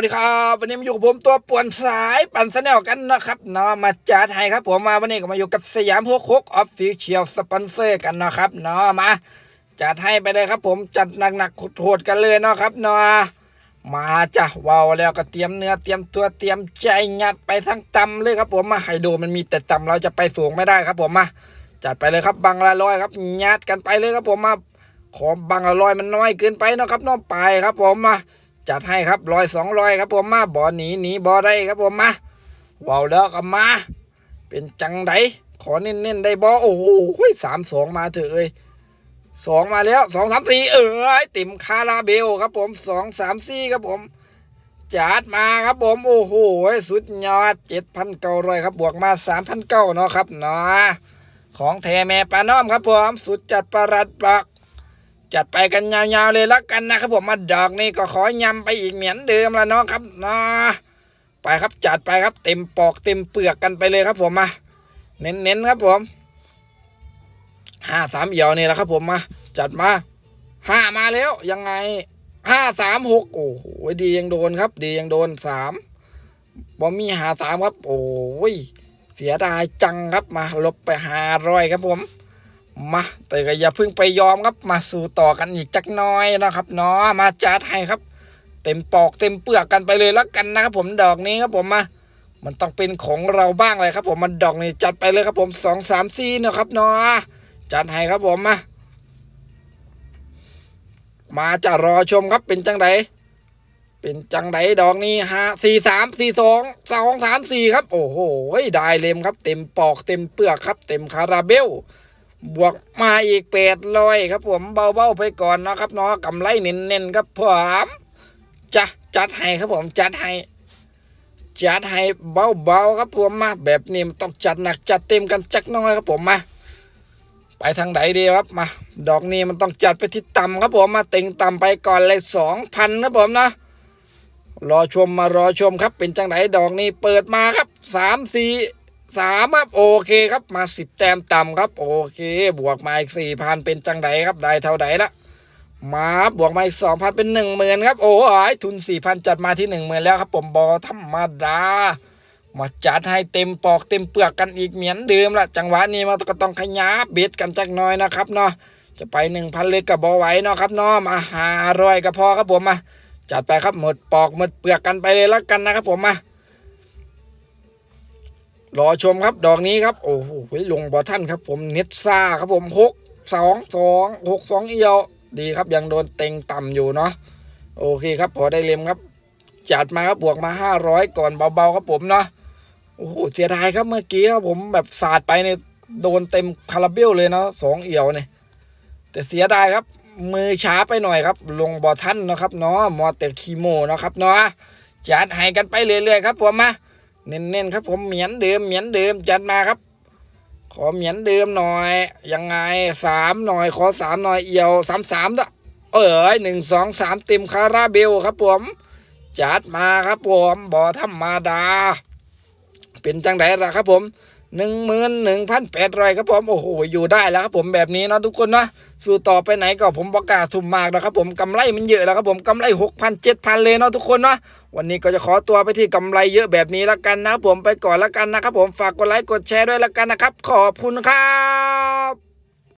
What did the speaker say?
วัสดีครับวันนี้มาอยู่กับผมตัวป่วนสายปั่นสแนลกันนะครับเนาะมาจัดให้ครับ ผมมาวันนี้ก็มาอยู่กับสยามฮกฮกออฟฟิเชียลสปอนเซอร์กันนะครับเนาะมาจัดให้ไปเลยครับผมจัดหนักๆโหดกันเลยเนาะครับเนาะมาจ้ะว้าวแล้วก็เตรียมเนื้อเตรียมตัวเตรียมใจงัดไปทั้งตำเลยครับผมมาไฮโดมันมีแต่ตำเราจะไปสูงไม่ได้ครับผมมาจัดไปเลยครับบังละร้อยครับงัดกันไปเลยครับผมมาขอบังละร้อยมันน้อยเกินไปเนาะครับน้องไปครับผมมา จัดให้ครับร้อยสองร้อยครับผมมาบ่อหนีหนีบ่อได้ครับผมมาว้าวแล้วก็มา เป็นจังไดขอเน้นๆได้บ่โอ้โหสามสองมาเถอะเอ้ยสองมาแล้วสองสามสี่เอ้ยติ่มคาราเบลครับผมสองสามสี่ครับผมจัดมาครับผมโอ้โหสุดยอดเจ็ดพันเก้าร้อยครับบวกมาสามพันเก้าเนาะครับเนาะของแทแม่ปลาน้อมครับผมสุดจัดประหลัดปัก จัดไปกันยาวๆเลยละกันนะครับผมมาดอกนี่ก็ขอยำไปอีกเหมือนเดิมละเนาะครับนะไปครับจัดไปครับเต็มปอกเต็มเปลือกกันไปเลยครับผมมาเน้นๆครับผมห้าสามเหี่ยวนี่แหละครับผมมาจัดมาห้ามาแล้วยังไงห้าสามหกโอ้โหดียังโดนครับ ดียังโดนสามบอมีหาสามครับ โอ้ยเสียดายจังครับมาลบไปห้าร้อยครับผม มาแต่ก็อย่าเพิ่งไปยอมครับมาสู่ต่อกันอีกจักน้อยนะครับเนาะมาจัดให้ครับ เต็มปอกเต็มเปลือกกันไปเลยแล้วกันนะครับผมดอกนี้ครับผมมามันต้องเป็นของเราบ้างเลยครับ ผมมันดอกนี้จัดไปเลยครับผมสองสามสี่นะครับเนาะจัดให้ครับผมมามาจะรอชมครับเป็นจังไดเป็นจังไดดอกนี้ฮะสี่สามสี่สองสองสามสี่ครับ โอ้โหได้เล็มครับ เต็มปอกเต็มเปลือกครับ เต็มคาราเบล บวกมาอีกแปดร้อยครับผมเบาๆไปก่อนเนาะครับเนาะกำไรเน้นๆครับผมจะจัดให้ครับผมจัดให้จัดให้เบาๆครับผมมา แบบนี้มันต้องจัดหนักจัดเต็มกันจักน้อยครับผมมา ไปทางไหนดีครับมา ดอกนี้มันต้องจัดไปที่ต่ำครับผมมาเต็งต่ำไปก่อนเลยสองพันครับผมนะรอชมมารอชมครับเป็นจังไหนดอกนี้เปิดมาครับสามสี่ สามครับโอเคครับมาสิบแต้มต่ำครับ โอเค บวกมาอีกสี่พันเป็นจังไดครับได้เท่าไหละมาบวกมาอีกสองพันเป็นหนึ่งหมื่นครับ โอ้ยทุนสี่พันจัดมาที่หนึ่งหมื่นแล้วครับ ผมบอธรรมดามาจัดให้เต็มปอกเต็มเปลือกกันอีกเหมือนเดิมละจังหวะนี้มันก็ต้องขยับเบ็ดกันจักหน้อยนะครับเนาะจะไปหนึ่งพันเลยกับบอไหวเนาะครับเนาะมาหาร้อยก็พอครับผมมาจัดไปครับหมดปอกหมดเปลือกกันไปเลยแล้วกันนะครับผมมา รอชมครับดอกนี้ครับ โอ้โหลงบอท่านครับผมเน็ตซ่าครับผมหกสองสองหกสองเอียว ดีครับยังโดนเต็งต่ำอยู่เนาะโอเคครับพอได้เล็มครับ จัดมาครับบวกมาห้าร้อยก่อนเบาๆครับผมเนาะโอ้โหเสียดายครับเมื่อกี้ครับผมแบบสาดไปเนี่ยโดนเต็มคาราเบลเลยเนาะสองเอียวเนี่ยแต่เสียดายครับ มือช้าไปหน่อยครับ ลงบอท่านเนาะครับเนาะมอเตอร์คีโมเนาะครับเนาะจัดให้กันไปเรื่อยๆครับผมมา เน้นๆครับผมเหมียนเดิมเหมียนเดิมจัดมาครับ ขอเหมียนเดิมหน่อยยังไงสามหน่อยขอสามหน่อยเอียวสามสามละเอ๋ยหนึ่งสองสามเต็มคาราเบลครับผมจัดมาครับผมบ่ธรรมดา เป็นจังไดล่ะครับผม หนึ่งหมื่นหนึ่งพันแปดร้อยครับผมโอ้โหอยู่ได้แล้วครับผมแบบนี้เนาะทุกคนเนาะสู่ต่อไปไหนก็ผมประกาศสุ่มมากนะครับผมกำไรมันเยอะแล้วครับผมกำไรหกพันเจ็ดพันเลยเนาะทุกคนเนาะวันนี้ก็จะขอตัวไปที่กำไรเยอะแบบนี้แล้วกันนะผมไปก่อนแล้วกันนะครับผมฝากกดไลค์กดแชร์ด้วยแล้วกันนะครับ ขอบคุณครับ